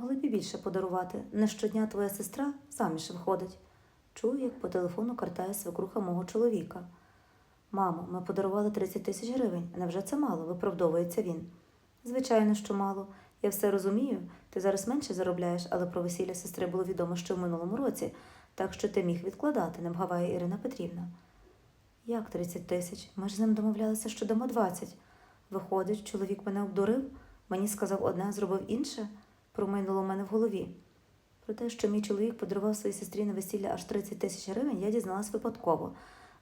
Могли б і більше подарувати. Не щодня твоя сестра заміж виходить. Чую, як по телефону картає свекруха мого чоловіка. Мамо, ми подарували 30 тисяч гривень. Невже це мало? виправдовується він. Звичайно, що мало. Я все розумію. Ти зараз менше заробляєш, але про весілля сестри було відомо ще в минулому році, так що ти міг відкладати, не вгаває Ірина Петрівна. Як 30 тисяч? Ми ж з ним домовлялися, що дамо 20. Виходить, чоловік мене обдурив, мені сказав одне, зробив інше, промайнуло в мене в голові. Про те, що мій чоловік подарував своїй сестрі на весілля аж 30 тисяч гривень, я дізналась випадково.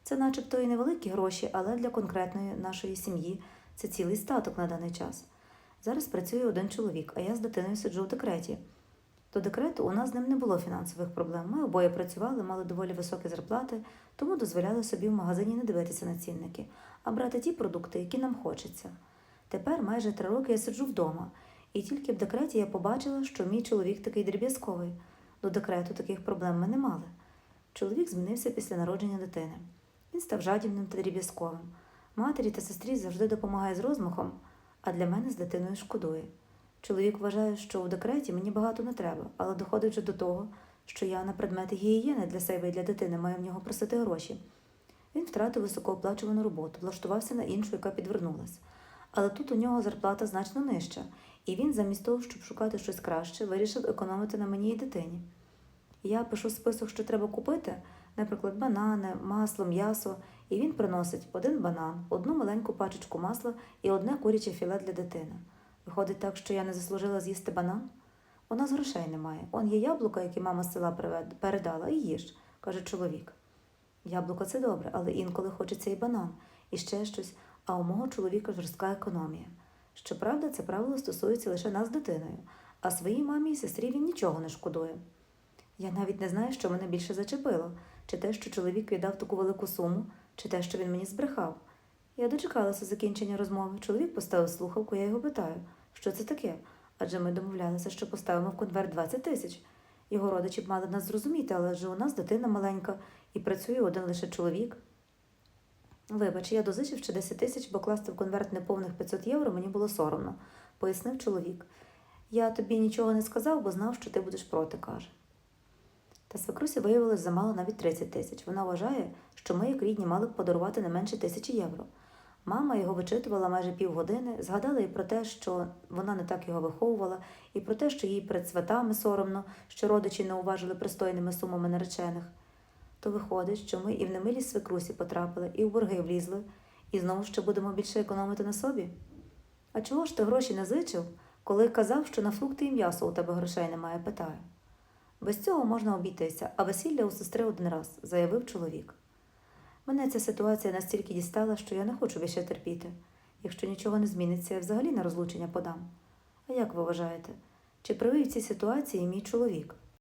Це начебто і невеликі гроші, але для конкретної нашої сім'ї це цілий статок на даний час. Зараз працює один чоловік, а я з дитиною сиджу в декреті. До декрету у нас з ним не було фінансових проблем. Ми обоє працювали, мали доволі високі зарплати, тому дозволяли собі в магазині не дивитися на цінники, а брати ті продукти, які нам хочеться. Тепер майже три роки я сиджу вдома, і тільки в декреті я побачила, що мій чоловік такий дріб'язковий. До декрету таких проблем ми не мали. Чоловік змінився після народження дитини. Він став жадібним та дріб'язковим. Матері та сестрі завжди допомагає з розмахом, а для мене з дитиною шкодує. Чоловік вважає, що у декреті мені багато не треба, але доходить до того, що я на предмети гігієни для себе і для дитини маю в нього просити гроші. Він втратив високооплачувану роботу, влаштувався на іншу, яка підвернулась. Але тут у нього зарплата значно нижча, і він, замість того, щоб шукати щось краще, вирішив економити на мені і дитині. Я пишу список, що треба купити, наприклад, банани, масло, м'ясо, і він приносить один банан, одну маленьку пачечку масла і одне куряче філе для дитини. Виходить так, що я не заслужила з'їсти банан? У нас грошей немає. Он є яблука, які мама з села передала, і їж, каже чоловік. Яблуко це добре, але інколи хочеться і банан, і ще щось, а у мого чоловіка жорстка економія. Щоправда, це правило стосується лише нас дитиною, а своїй мамі і сестрі він нічого не шкодує. Я навіть не знаю, що мене більше зачепило, чи те, що чоловік віддав таку велику суму, чи те, що він мені збрехав. Я дочекалася закінчення розмови. Чоловік поставив слухавку, я його питаю, що це таке? Адже ми домовлялися, що поставимо в конверт 20 тисяч. Його родичі б мали нас зрозуміти, але ж у нас дитина маленька і працює один лише чоловік. Вибач, я дозичив ще 10 тисяч, бо класти в конверт неповних 500 євро мені було соромно, пояснив чоловік. Я тобі нічого не сказав, бо знав, що ти будеш проти, каже. Та свекрусі виявилось замало навіть 30 тисяч. Вона вважає, що ми, як рідні, мали б подарувати не менше тисячі євро. Мама його вичитувала майже півгодини, згадала і про те, що вона не так його виховувала, і про те, що їй перед сватами соромно, що родичі не уважили пристойними сумами наречених. То виходить, що ми і в немилі свекрусі потрапили, і в борги влізли, і знову ще будемо більше економити на собі. А чого ж ти гроші не зичив, коли казав, що на фрукти і м'ясо у тебе грошей немає, питаю. Без цього можна обійтися, а весілля у сестри один раз, заявив чоловік. Мене ця ситуація настільки дістала, що я не хочу більше терпіти. Якщо нічого не зміниться, я взагалі на розлучення подам. А як ви вважаєте? Чи правий в цій ситуації мій чоловік?